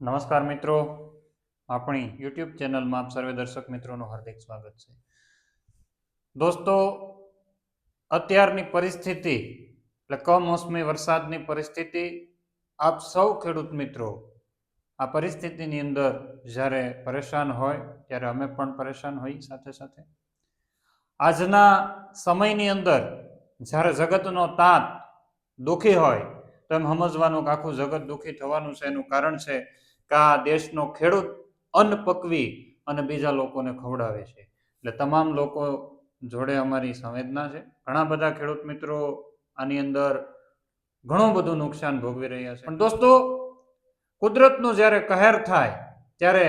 નમસ્કાર મિત્રો. આપણી યુટ્યુબ ચેનલમાં આપ સર્વે દર્શક મિત્રોનું હાર્દિક સ્વાગત છે. દોસ્તો, અત્યારની પરિસ્થિતિ એટલે કમોસમી વરસાદની પરિસ્થિતિ, આપ સૌ ખેડૂત મિત્રો આ પરિસ્થિતિની અંદર જ્યારે પરેશાન હોય, ત્યારે અમે પણ પરેશાન હોઈ સાથે સાથે. આજના સમયની અંદર જ્યારે જગતનો તાત દુઃખી હોય, તો એમ સમજવાનું કે આખું જગત દુઃખી થવાનું છે. એનું કારણ છે કે આ દેશનો ખેડૂત અન્ન પકવી અને બીજા લોકોને ખવડાવે છે. એટલે તમામ લોકો જોડે અમારી સંવેદના છે. ઘણા બધા ખેડૂત મિત્રો આની અંદર ઘણું બધું નુકસાન ભોગવી રહ્યા છે. પણ દોસ્તો, કુદરતનું જ્યારે કહેર થાય, ત્યારે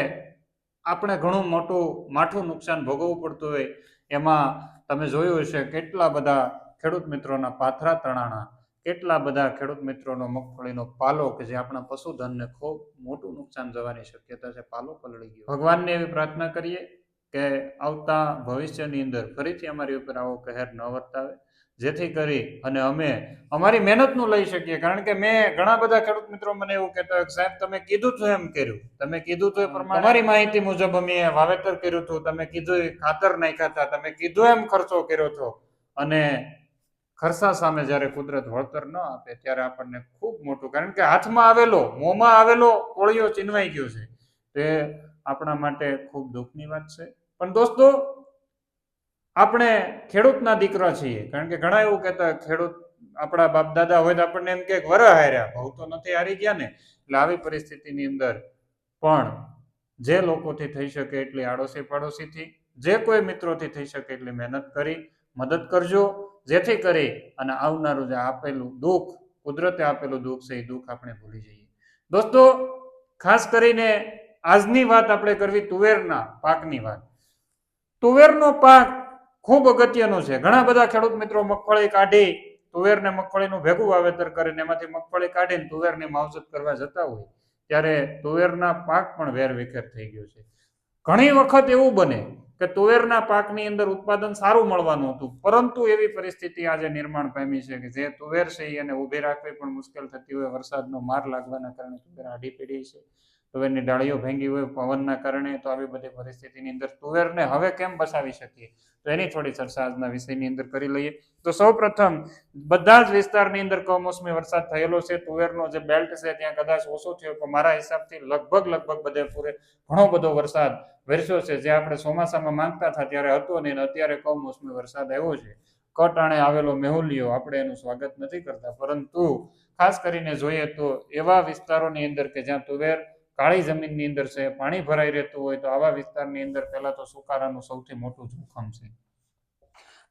આપણે ઘણું મોટું માઠું નુકસાન ભોગવવું પડતું હોય. એમાં તમે જોયું હશે કેટલા બધા ખેડૂત મિત્રોના પાથરા તણાણા કેટલા બધા ખેડૂત મિત્રોનો મગફળીનો પાલો કે જે આપણા પશુધનને ખૂબ મોટું નુકસાન જવાની શક્યતા છે પાલો પલળી ગયો. ભગવાનને એવી પ્રાર્થના કરીએ કે આવતા ભવિષ્યની અંદર ફરીથી અમારી ઉપર આવો કહેર ન વર્તાવે. જેથી કરી અને અમે અમારી મહેનતનું લઈ શકીએ. કારણ કે મેં ઘણા બધા ખેડૂત મિત્રો મને એવું કહેતા હોય કે સાહેબ તમે કીધું હતું એમ કર્યું. તમે કીધું તો એ પ્રમાણે તમારી માહિતી મુજબ અમે વાવેતર કર્યું હતું. તમે કીધું ખાતર નાખ્યા હતા. તમે કીધું એમ ખર્ચો કર્યો હતો. અને ખર્ચા સામે જ્યારે કુદરત વળતર ન આપે ત્યારે આપણને ખૂબ મોટું, કારણ કે હાથમાં આવેલો, મોંમાં આવેલો કોળિયો ચીનવાઈ ગયો છે. તે આપણા માટે ખૂબ દુઃખની વાત છે. પણ દોસ્તો, આપણે ખેડૂતના દીકરા છીએ, કારણ કે ઘણા એવું કહેતા ખેડૂત આપણા બાપ દાદા હોય તો આપણને એમ કે વર હાર્યા ભાવ તો નથી હારી ગયા ને. એટલે આવી પરિસ્થિતિની અંદર પણ જે લોકોથી થઈ શકે એટલી આડોશી પાડોશીથી જે કોઈ મિત્રોથી થઈ શકે એટલી મહેનત કરી, મદદ કરજો. જેથી કરી અને આવનારું જે આપેલું દુઃખ, કુદરતે આપેલું દુઃખ છે, એ દુઃખ આપણે ભૂલી જઈએ. દોસ્તો, ખાસ કરીને આજની વાત આપણે કરવી તુવેરના પાકની વાત. તુવેરનો પાક ખૂબ અગત્યનો છે. ઘણા બધા ખેડૂત મિત્રો મગફળી કાઢી તુવેરને મગફળીનું ભેગું વાવેતર કરીને એમાંથી મગફળી કાઢીને તુવેરની માવજત કરવા જતા હોય, ત્યારે તુવેરના પાક પણ વેર વિખેર થઈ ગયો છે. ઘણી વખત એવું બને કે તુવેરના પાકની અંદર ઉત્પાદન સારું મળવાનું હતું, પરંતુ એવી પરિસ્થિતિ આજે નિર્માણ પામી છે કે જે તુવેર છે એને ઊભી રાખવી પણ મુશ્કેલ થતી હોય, વરસાદનો માર લાગવાના કારણે તુવેર આડી પડી છે. તુવેરની ડાળીઓ ભાંગી હોય પવનના કારણે, તો આવી બધી પરિસ્થિતિની અંદર તુવેરને હવે કેમ બચાવી શકીએ? તો એની થોડી ચર્ચા આજના વિષયની અંદર કરી લઈએ. તો સૌ પ્રથમ બધા જ વિસ્તારની અંદર કમોસમી વરસાદ થયેલો છે. તુવેરનો જે બેલ્ટ છે ત્યાં કદાચ ઓછો થયો, પણ મારા હિસાબથી લગભગ લગભગ બધે પૂરે ઘણો બધો વરસાદ વરસ્યો છે. જે આપણે ચોમાસામાં માંગતા હતા ત્યારે હતો નહીં અત્યારે કમોસમી વરસાદ આવ્યો છે. કટાણે આવેલો મેહુલિયો, આપણે એનું સ્વાગત નથી કરતા. પરંતુ ખાસ કરીને જોઈએ તો એવા વિસ્તારોની અંદર કે જ્યાં તુવેર કાળી જમીનની અંદર છે, પાણી ભરાઈ રહેતું હોય તો આવા વિસ્તારની અંદર પહેલા તો સુકારાનું સૌથી મોટું જોખમ છે.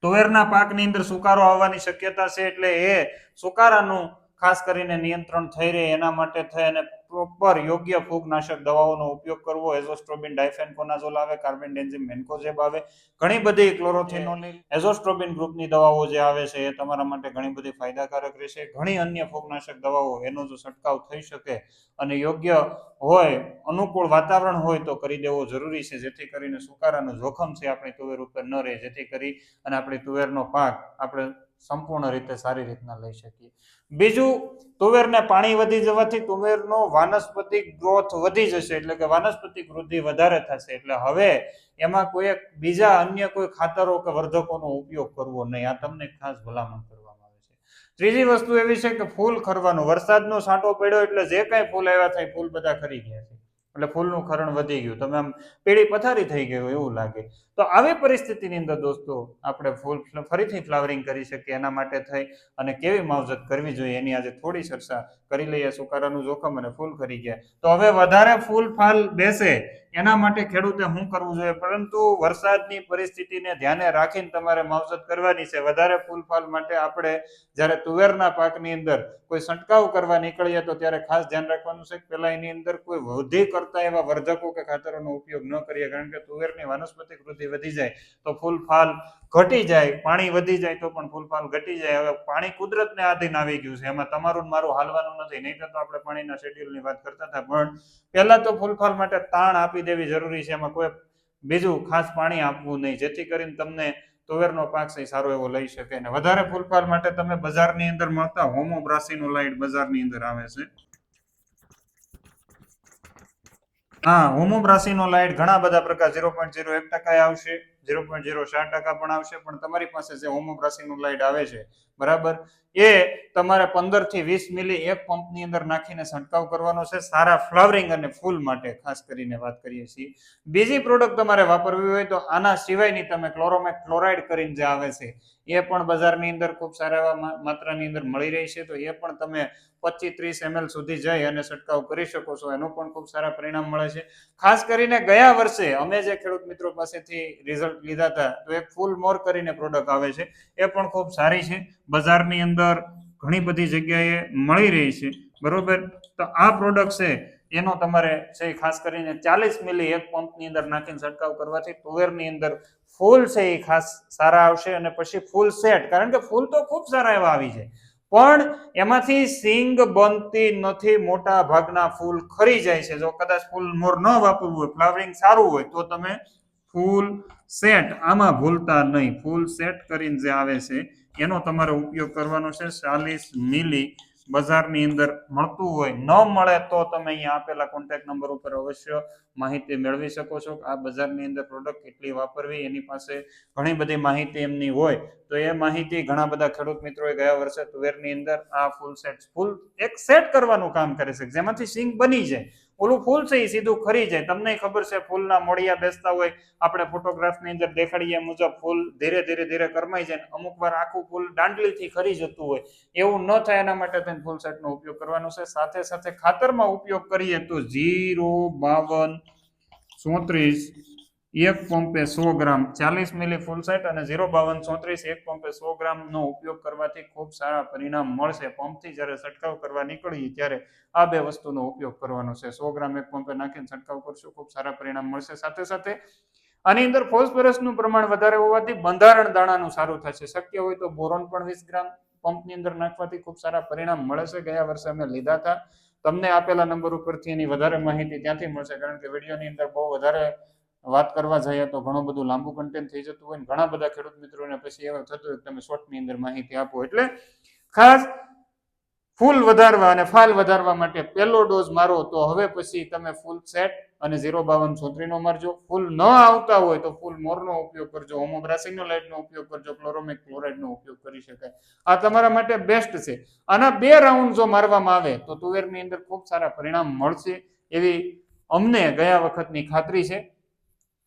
તુવેરના પાકની અંદર સુકારો આવવાની શક્યતા છે એટલે એ સુકારાનું ખાસ કરીને નિયંત્રણ થઈ રહે એના માટે થઈ અને પ્રોપર યોગ્ય ફૂગનાશક દવાઓનો ઉપયોગ કરવો. એઝોસ્ટ્રોબિન ડાયફેનકોનાઝોલ આવે કાર્બન ડેન્ઝિમ મેન્કોઝેબ આવે. ઘણી બધી ક્લોરોથિનોનિલ એઝોસ્ટ્રોબિન ગ્રુપની દવાઓ જે આવે છે એ તમારા માટે ઘણી બધી ફાયદાકારક રહેશે. ઘણી અન્ય ફૂગનાશક દવાઓ એનો જો છંટકાવ થઈ શકે અને યોગ્ય હોય અનુકૂળ વાતાવરણ હોય તો કરી દેવો જરૂરી છે જેથી કરીને સુકારાનું જોખમ છે આપણી તુવેર ઉપર ન રહે. જેથી કરી અને આપણી તુવેરનો પાક આપણે સંપૂર્ણ રીતે સારી રીતના લઈ શકીએ. બીજું, તુવેરને પાણી વધી જવાથી તુવેરનો વાનસ્પતિક ગ્રોથ વધી જશે, એટલે કે વાનસ્પતિક વૃદ્ધિ વધારે થશે. એટલે હવે એમાં કોઈ બીજા અન્ય કોઈ ખાતરો કે વર્ધકોનો ઉપયોગ કરવો નહીં. આ તમને ખાસ ભલામણ કરવામાં આવે છે. ત્રીજી વસ્તુ એવી છે કે ફૂલ ખરવાનું. વરસાદનો છાંટો પડ્યો એટલે જે કાંઈ ફૂલ આવ્યા થાય ફૂલ બધા ખરી ગયા છે. એટલે ફૂલનું ખરણ વધી ગયું. તમે આમ પીળી પથારી થઈ ગયું એવું લાગે. તો આવી પરિસ્થિતિની અંદર દોસ્તો, આપણે ફૂલ, ફરીથી ફ્લાવરિંગ કરી શકીએ એના માટે થઈ અને કેવી માવજત કરવી જોઈએ એની આજે થોડી ચર્ચા કરી લઈએ. સુકારાનું જોખમ અને ફૂલ ખરી ગયા. તો હવે વધારે ફૂલ ફાલ બેસે એના માટે ખેડૂતે શું કરવું જોઈએ? પરંતુ વરસાદની પરિસ્થિતિને ધ્યાને રાખીને તમારે માવજત કરવાની છે. વધારે ફૂલ ફાલ માટે આપણે જ્યારે તુવેરના પાકની અંદર કોઈ છંટકાવ કરવા નીકળીએ તો ત્યારે ખાસ ધ્યાન રાખવાનું છે કે પહેલા એની અંદર કોઈ વૃદ્ધિ કરતા એવા વર્ધકો કે ખાતરોનો ઉપયોગ ન કરીએ. કારણ કે તુવેરની વાનસ્પતિક વૃદ્ધિ વધી જાય તો ફૂલ ફાલ ઘટી જાય, પાણી વધી જાય તો પણ ફૂલ ફાલ ઘટી જાય. હવે પાણી કુદરતને આધીન આવી ગયું છે. એમાં તમારું મારું હાલવાનું નથી. નહીં તો આપણે પાણીના શેડ્યુલની વાત કરતા હતા. પણ પહેલા તો ફૂલફાલ માટે તાણ આપી દેવી જરૂરી છે, એમાં કોઈ બીજું ખાસ પાણી આપવું નહીં. જેથી કરીને તમને તુવેરનો પાક છે સારો એવો લઈ શકે. અને વધારે ફૂલફાલ માટે તમે બજારની અંદર મળતા હોમોબ્રાસીનો લાઇટ બજારની અંદર આવે છે. હા હોમોમ રાશિનો લાઇટ ઘણા બધા પ્રકાર, ઝીરો પોઈન્ટ ઝીરો એક ટકા આવશે. ઝીરો પોઈન્ટ ઝીરો ચાર ટકા પણ આવશે, પણ તમારી પાસે જે હોમોમ લાઇટ આવે છે, બરાબર? એ તમારે પંદરથી વીસ મિલી એક પંપની અંદર નાખીને છંટકાવ કરવાનો છે, સારા ફ્લાવરિંગ અને ફૂલ માટે, ખાસ કરીને વાત કરીએ છીએ. બીજી પ્રોડક્ટ તમારે વાપરવી હોય તો આના સિવાયની તમે ક્લોરોમેક ક્લોરાઇડ કરીને જે આવે છે, એ પણ બજારની અંદર ખૂબ સારા એવા માત્રાની અંદર મળી રહી છે, તો એ પણ તમે પચીસ ત્રીસ એમએલ સુધી જઈ અને છંટકાવ કરી શકો છો. એનું પણ ખૂબ સારા પરિણામ મળે છે. ખાસ કરીને ગયા વર્ષે અમે જે ખેડૂત મિત્રો પાસેથી રિઝલ્ટ લીધા હતા, તો એક ફૂલ મોર કરીને પ્રોડક્ટ આવે છે. એ પણ ખૂબ સારી છે. બજારની અંદર ઘણી બધી જગ્યાએ મળી રહી છે. બરોબર? તો આ પ્રોડક્ટ છે, એનો તમારે છે ખાસ કરીને ચાલીસ મિલી એક પંપની અંદર નાખીને છંટકાવ કરવાથી તુવેરની અંદર ફૂલ છે એ ખાસ સારા આવશે અને પછી ફૂલ સેટ કારણ કે ફૂલ તો ખૂબ સારા એવા આવી જાય. પણ એમાંથી સિંગ બનતી નથી, મોટા ભાગના ફૂલ ખરી જાય છે. જો કદાચ ફૂલ મોર ન વાપરવું હોય, ફ્લાવરિંગ સારું હોય, તો તમે ફૂલ સેટ આમાં ભૂલતા નહીં. ફૂલ સેટ કરીને જે આવે છે, એનો તમારે ઉપયોગ કરવાનો છે ચાલીસ મિલી બજારની અંદર મળતું હોય, ન મળે તો તમે અહીંયા આપેલા કોન્ટેક્ટ નંબર ઉપર અવશ્ય માહિતી મેળવી શકો છો આ બજારની અંદર પ્રોડક્ટ કેટલી વાપરવી, એની પાસે ઘણી બધી માહિતી એમની હોય. તો એ માહિતી ઘણા બધા ખેડૂત મિત્રોએ ગયા વર્ષે તુવેરની અંદર આ ફૂલ સેટ ફૂલ એક સેટ કરવાનું કામ કરે છે, જેમાંથી સિંગ બની જાય. ઓલું ફૂલ છે એ સીધું ખરી જાય. તમને ખબર છે ફૂલના મોડિયા બેસતા હોય, આપણે ફોટોગ્રાફની અંદર દેખાડીએ મુજબ ફૂલ ધીરે ધીરે ધીરે કરમાઈ જાય અમુક વાર આખું ફૂલ દાંડલીથી ખરી જતું હોય. એવું ન થાય એના માટે તમે ફૂલ સેટનો ઉપયોગ કરવાનો છે. સાથે સાથે ખાતરમાં ઉપયોગ કરીએ તો જીરો, બાવન, ચોત્રીસ એક પંપે સો ગ્રામ ચાલીસ મિલી ફૂલ સેટ અને ઝીરો બાવન ચોત્રીસ એક પંપે સો ગ્રામનો ઉપયોગ કરવાથી ખૂબ સારા પરિણામ મળશે. પંપથી જ્યારે છંટકાવ કરવા નીકળીએ ત્યારે આ બે વસ્તુનો ઉપયોગ કરવાનો છે. સો ગ્રામ એક પંપે નાખીને છંટકાવ કરશું, ખૂબ સારા પરિણામ મળશે. સાથે સાથે આની અંદર ફોસ્ફરસનું પ્રમાણ વધારે હોવાથી બંધારણ દાણાનું સારું થશે. શક્ય હોય તો બોરોન પણ વીસ ગ્રામ પંપની અંદર નાખવાથી ખૂબ સારા પરિણામ મળે છે ગયા વર્ષે અમે લીધા હતા. તમને આપેલા નંબર ઉપરથી એની વધારે માહિતી ત્યાંથી મળશે, કારણ કે વિડીયોની અંદર બહુ વધારે વાત કરવા જઈએ તો ઘણું બધું લાંબુ કન્ટેન્ટ થઈ જતું હોય ઘણા બધા ખેડૂત મિત્રોને પછી એવું થતું હોય તમે શોર્ટની અંદર માહિતી આપો. એટલે ખાસ ફૂલ વધારવા અને ફાલ વધારવા માટે પહેલો ડોઝ મારો તો હવે પછી તમે ફૂલ સેટ અને ઝીરો બાવન છોત્રીનો મારજો. ફૂલ ન આવતા હોય તો ફૂલ મોરનો ઉપયોગ કરજો હોમોબ્રાસિનોલાઇટનો ઉપયોગ કરજો ક્લોરોમેક ક્લોરાઇડનો ઉપયોગ કરી શકાય. આ તમારા માટે બેસ્ટ છે. આના બે રાઉન્ડ જો મારવામાં આવે તો તુવેરની અંદર ખૂબ સારા પરિણામ મળશે એવી અમને ગયા વખતની ખાતરી છે.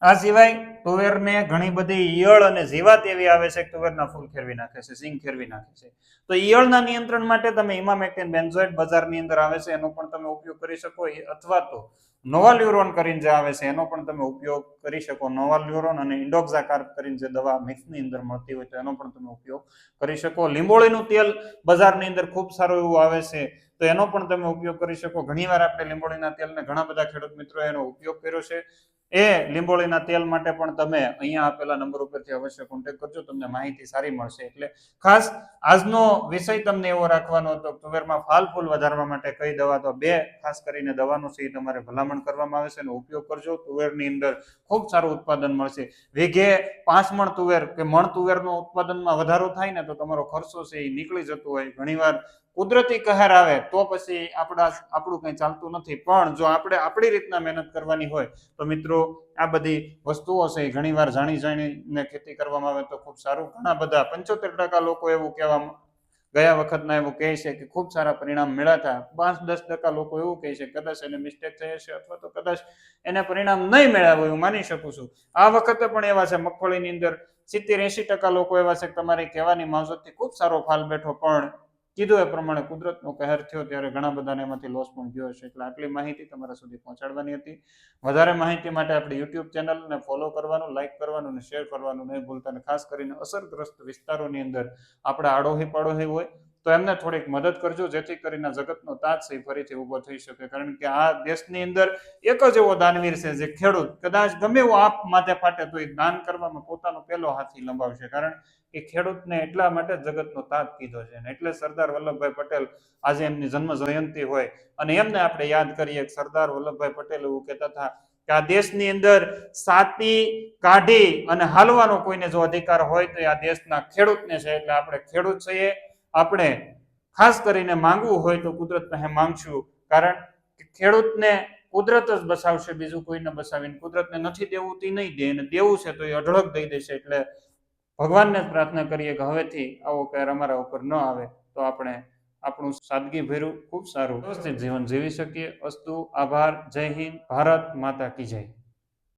આ સિવાય તુવેરને ઘણી બધી ઈયળ અને જીવાત એવી આવે છે તુવેરના ફૂલ ખેરવી નાખે છે, સિંગ ખેરવી નાખે છે. તો ઈયળના નિયંત્રણ માટે તમે ઇમામેક્ટિન બેન્ઝોઇડ બજારની અંદર આવે છે, એનો પણ તમે ઉપયોગ કરી શકો. અથવા તો નોવાલ્યુરોન કરીને જે આવે છે, એનો પણ તમે ઉપયોગ કરી શકો. નોવાલ્યુરોન અને ઇન્ડોક્ઝાકાર્પ કરીને જે દવા મિક્સની અંદર મળતી હોય તો એનો પણ તમે ઉપયોગ કરી શકો. લીંબોળીનું તેલ બજારની અંદર ખૂબ સારું એવું આવે છે, તો એનો પણ તમે ઉપયોગ કરી શકો. ઘણીવાર આપણે લીંબોળીના તેલને ઘણા બધા ખેડૂત મિત્રો એનો ઉપયોગ કર્યો છે. એ લીંબોળીના તેલ માટે પણ તમે અહીંયા આપેલા નંબર ઉપરથી અવશ્ય કોન્ટેક્ટ કરજો. તમને માહિતી સારી મળશે. એટલે ખાસ આજનો વિષય તમને એવો રાખવાનો હતો તુવેરમાં ફાલ ફૂલ વધારવા માટે કઈ દવા? તો બે, ખાસ કરીને દવાનું છે એ તમારે ભલામણ કરવામાં આવે છે એનો ઉપયોગ કરજો. તુવેરની અંદર ખૂબ સારું ઉત્પાદન મળશે. વીઘે પાંચ મણ તુવેર કે મણ તુવેરનો ઉત્પાદનમાં વધારો થાય ને તો તમારો ખર્ચો છે એ નીકળી જતો હોય. ઘણીવાર કુદરતી કહેર આવે તો પછી આપણા આપણું કંઈ ચાલતું નથી. પણ જો આપણે આપણી રીતના મહેનત કરવાની હોય, તો મિત્રો, આ બધી વસ્તુઓ છે ઘણીવાર જાણી જાણીને ખેતી કરવામાં આવે તો ખૂબ સારું. ઘણા બધા પંચોતેર ટકા લોકો એવું કહેવા ગયા વખતના એવું કહે છે કે ખૂબ સારા પરિણામ મળ્યા હતા. પાંચ દસ ટકા લોકો એવું કહે છે, કદાચ એને મિસ્ટેક થઈ હશે અથવા તો કદાચ એને પરિણામ નહીં મળ્યા હોય. હું માની શકું છું. આ વખતે પણ એવા છે, મગફળીની અંદર સિત્તેર એંશી ટકા લોકો એવા છે કે તમારી કહેવાની માવજતથી ખૂબ સારો ફાલ બેઠો, પણ કીધું એ પ્રમાણે કુદરતનો કહેર થયો ત્યારે ઘણા બધાને એમાંથી લોસ પણ ગયો હશે. એટલે આટલી માહિતી તમારા સુધી પહોંચાડવાની હતી. વધારે માહિતી માટે આપણી યુટ્યુબ ચેનલને ફોલો કરવાનું લાઇક કરવાનું અને શેર કરવાનું નહીં ભૂલતા. અને ખાસ કરીને અસરગ્રસ્ત વિસ્તારોની અંદર આપણે આડોહી પાડોહી હોય તો એમને થોડીક મદદ કરજો, જેથી કરીને જગતનો તાજ છે ફરીથી ઊભો થઈ શકે. કારણ કે આ દેશની અંદર એક જ એવો દાનવીર છે જે ખેડૂત. કદાચ ગમે એવો આપ માથે ફાટે તો એ દાન કરવામાં પોતાનો પહેલો હાથી લંબાવશે. કારણ કે ખેડૂતને એટલા માટે જગતનો તાજ કીધો છે. એટલે સરદાર વલ્લભભાઈ પટેલ આજે એમની જન્મ જયંતિ હોય. અને એમને આપણે યાદ કરીએ સરદાર વલ્લભભાઈ પટેલ એવું કહેતા હતા કે આ દેશની અંદર સાતી કાઢી અને હાલવાનો કોઈને જો અધિકાર હોય તો આ દેશના ખેડૂતને છે. એટલે આપણે ખેડૂત છીએ આપણે ખાસ કરીને માંગવું હોય તો કુદરત પાસે માંગશું. કારણ કે ખેડૂતને કુદરત જ બસાવશે, બીજું કોઈને બસાવીને. કુદરતને નથી દેવું, તે નહીં દે. અને દેવું છે તો એ અઢળક દઈ દેશે. એટલે ભગવાનને જ પ્રાર્થના કરીએ કે હવેથી આવો કેર અમારા ઉપર ન આવે. તો આપણે આપણું સાદગી ભર્યું ખૂબ સારું. વ્યવસ્થિત જીવન જીવી શકીએ. અસ્તુ, આભાર. જય હિન્દ. ભારત માતા કી જય.